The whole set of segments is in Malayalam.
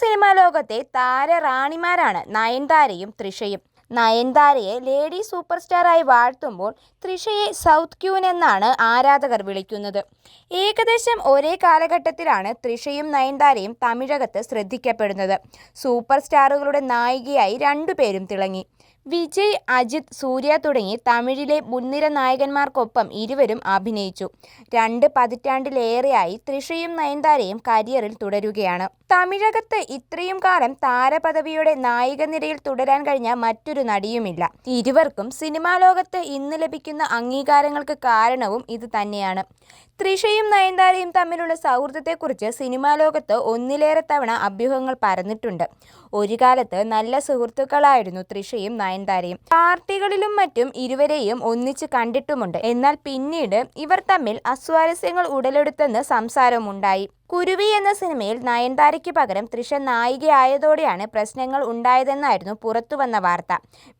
സിനിമാ ലോകത്തെ താരറാണിമാരാണ് നയൻതാരയും ത്രിഷയും. നയൻതാരയെ ലേഡി സൂപ്പർ സ്റ്റാറായി വാഴ്ത്തുമ്പോൾ ത്രിഷയെ സൗത്ത് ക്യൂൻ എന്നാണ് ആരാധകർ വിളിക്കുന്നത്. ഏകദേശം ഒരേ കാലഘട്ടത്തിലാണ് ത്രിഷയും നയൻതാരയും തമിഴകത്ത് ശ്രദ്ധിക്കപ്പെടുന്നത്. സൂപ്പർ സ്റ്റാറുകളുടെ നായികയായി രണ്ടുപേരും തിളങ്ങി. വിജയ് അജിത് സൂര്യ തുടങ്ങി തമിഴിലെ മുൻനിര നായകന്മാർക്കൊപ്പം ഇരുവരും അഭിനയിച്ചു. രണ്ട് പതിറ്റാണ്ടിലേറെയായി തൃഷയും നയൻതാരയും കരിയറിൽ തുടരുകയാണ്. തമിഴകത്ത് ഇത്രയും കാലം താരപദവിയുടെ നായിക നിരയിൽ തുടരാൻ കഴിഞ്ഞ മറ്റൊരു നടിയുമില്ല. ഇരുവർക്കും സിനിമാ ലോകത്ത് ഇന്ന് ലഭിക്കുന്ന അംഗീകാരങ്ങൾക്ക് കാരണവും ഇത് തന്നെയാണ്. തൃഷയും നയൻതാരയും തമ്മിലുള്ള സൗഹൃദത്തെക്കുറിച്ച് സിനിമാ ലോകത്ത് ഒന്നിലേറെ തവണ അഭ്യൂഹങ്ങൾ പരന്നിട്ടുണ്ട്. ഒരു കാലത്ത് നല്ല സുഹൃത്തുക്കളായിരുന്നു തൃഷയും നയൻതാരയും. പാർട്ടികളിലും മറ്റും ഇരുവരെയും ഒന്നിച്ച് കണ്ടിട്ടുമുണ്ട്. എന്നാൽ പിന്നീട് ഇവർ തമ്മിൽ അസ്വാരസ്യങ്ങൾ ഉടലെടുത്തെന്ന് സംസാരമുണ്ടായി. കുരുവി എന്ന സിനിമയിൽ നയൻതാരയ്ക്ക് പകരം തൃഷ നായികയായതോടെയാണ് പ്രശ്നങ്ങൾ ഉണ്ടായതെന്നായിരുന്നു പുറത്തുവന്ന വാർത്ത.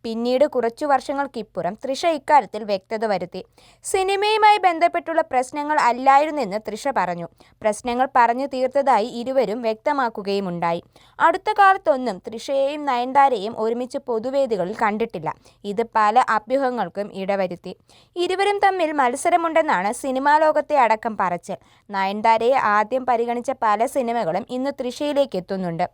പിന്നീട് കുറച്ചു വർഷങ്ങൾക്കിപ്പുറം തൃഷ ഇക്കാര്യത്തിൽ വ്യക്തത വരുത്തി. സിനിമയുമായി ബന്ധപ്പെട്ടുള്ള പ്രശ്നങ്ങൾ അല്ലായിരുന്നെന്ന് തൃഷ പറഞ്ഞു. പ്രശ്നങ്ങൾ പറഞ്ഞു തീർത്തതായി ഇരുവരും വ്യക്തമാക്കുകയുമുണ്ടായി. അടുത്ത കാലത്തൊന്നും തൃഷയെയും നയൻതാരയെയും ഒരുമിച്ച് പൊതുവേദികളിൽ കണ്ടിട്ടില്ല. ഇത് പല അഭ്യൂഹങ്ങൾക്കും ഇടവരുത്തി. ഇരുവരും തമ്മിൽ മത്സരമുണ്ടെന്നാണ് സിനിമാ ലോകത്തെ അടക്കം പറച്ചിൽ. നയൻതാരയെ ആദ്യം പരിഗണിച്ച പല സിനിമകളും ഇന്ന് തൃശയിലേക്ക് എത്തുന്നുണ്ട്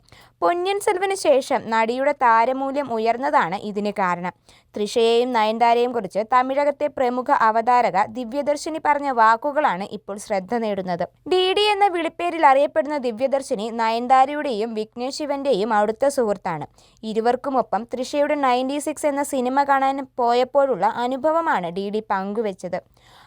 പൊന്നിയൻ സെൽവന് ശേഷം നടിയുടെ താരമൂല്യം ഉയർന്നതാണ് ഇതിന് കാരണം. തൃഷയെയും നയൻതാരയെയും കുറിച്ച് തമിഴകത്തെ പ്രമുഖ അവതാരക ദിവ്യദർശിനി പറഞ്ഞ വാക്കുകളാണ് ഇപ്പോൾ ശ്രദ്ധ നേടുന്നത്. ഡി ഡി എന്ന വിളിപ്പേരിൽ അറിയപ്പെടുന്ന ദിവ്യദർശിനി നയൻതാരയുടെയും വിഘ്നേഷ് ശിവന്റെയും അടുത്ത സുഹൃത്താണ്. ഇരുവർക്കുമൊപ്പം തൃഷയുടെ നയന്റി സിക്സ് എന്ന സിനിമ കാണാൻ പോയപ്പോഴുള്ള അനുഭവമാണ് ഡി ഡി പങ്കുവച്ചത്.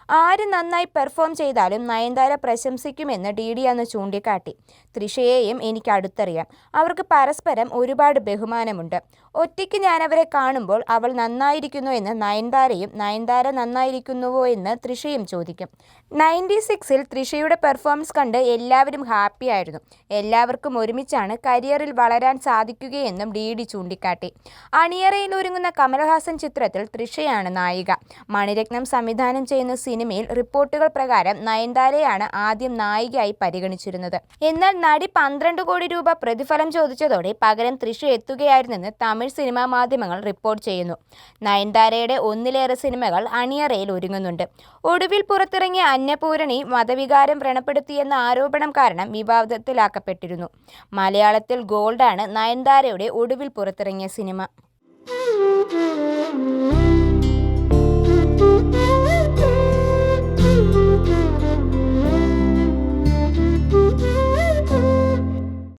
ആര് നന്നായി പെർഫോം ചെയ്താലും നയൻതാര പ്രശംസിക്കുമെന്ന് ഡി ഡി അന്ന് ചൂണ്ടിക്കാട്ടി. തൃഷയെയും എനിക്ക് അടുത്തറിയാം. അവർക്ക് പരസ്പരം ഒരുപാട് ബഹുമാനമുണ്ട്. ഒറ്റയ്ക്ക് ഞാനവരെ കാണുമ്പോൾ അവൾ നന്നായിരിക്കുന്നു എന്ന് നയൻതാരയും നയൻതാര നന്നായിരിക്കുന്നുവോ എന്ന് തൃഷയും ചോദിക്കും. നയന്റി സിക്സിൽ തൃഷയുടെ പെർഫോമൻസ് കണ്ട് എല്ലാവരും ഹാപ്പിയായിരുന്നു എല്ലാവർക്കും ഒരുമിച്ചാണ് കരിയറിൽ വളരാൻ സാധിക്കുകയെന്നും ഡി ഡി ചൂണ്ടിക്കാട്ടി. അണിയറയിൽ ഒരുങ്ങുന്ന കമൽഹാസൻ ചിത്രത്തിൽ തൃഷയാണ് നായിക. മണിരത്നം സംവിധാനം ചെയ്യുന്ന സിനിമയിൽ റിപ്പോർട്ടുകൾ പ്രകാരം നയൻതാരയാണ് ആദ്യം നായികയായി പരിഗണിച്ചിരുന്നത്. എന്നാൽ നടി പന്ത്രണ്ട് കോടി രൂപ പ്രതിഫലം ചോദിച്ചതോടെ പകരം തൃശ എത്തുകയായിരുന്നെന്ന് തമിഴ് സിനിമാ മാധ്യമങ്ങൾ റിപ്പോർട്ട് ചെയ്യുന്നു. നയൻതാരയുടെ ഒന്നിലേറെ സിനിമകൾ അണിയറയിൽ ഒരുങ്ങുന്നുണ്ട്. ഒടുവിൽ പുറത്തിറങ്ങിയ അന്നപൂരണി മതവികാരം വ്രണപ്പെടുത്തിയെന്ന ആരോപണം കാരണം വിവാദത്തിലാക്കപ്പെട്ടിരുന്നു. മലയാളത്തിൽ ഗോൾഡാണ് നയൻതാരയുടെ ഒടുവിൽ പുറത്തിറങ്ങിയ സിനിമ.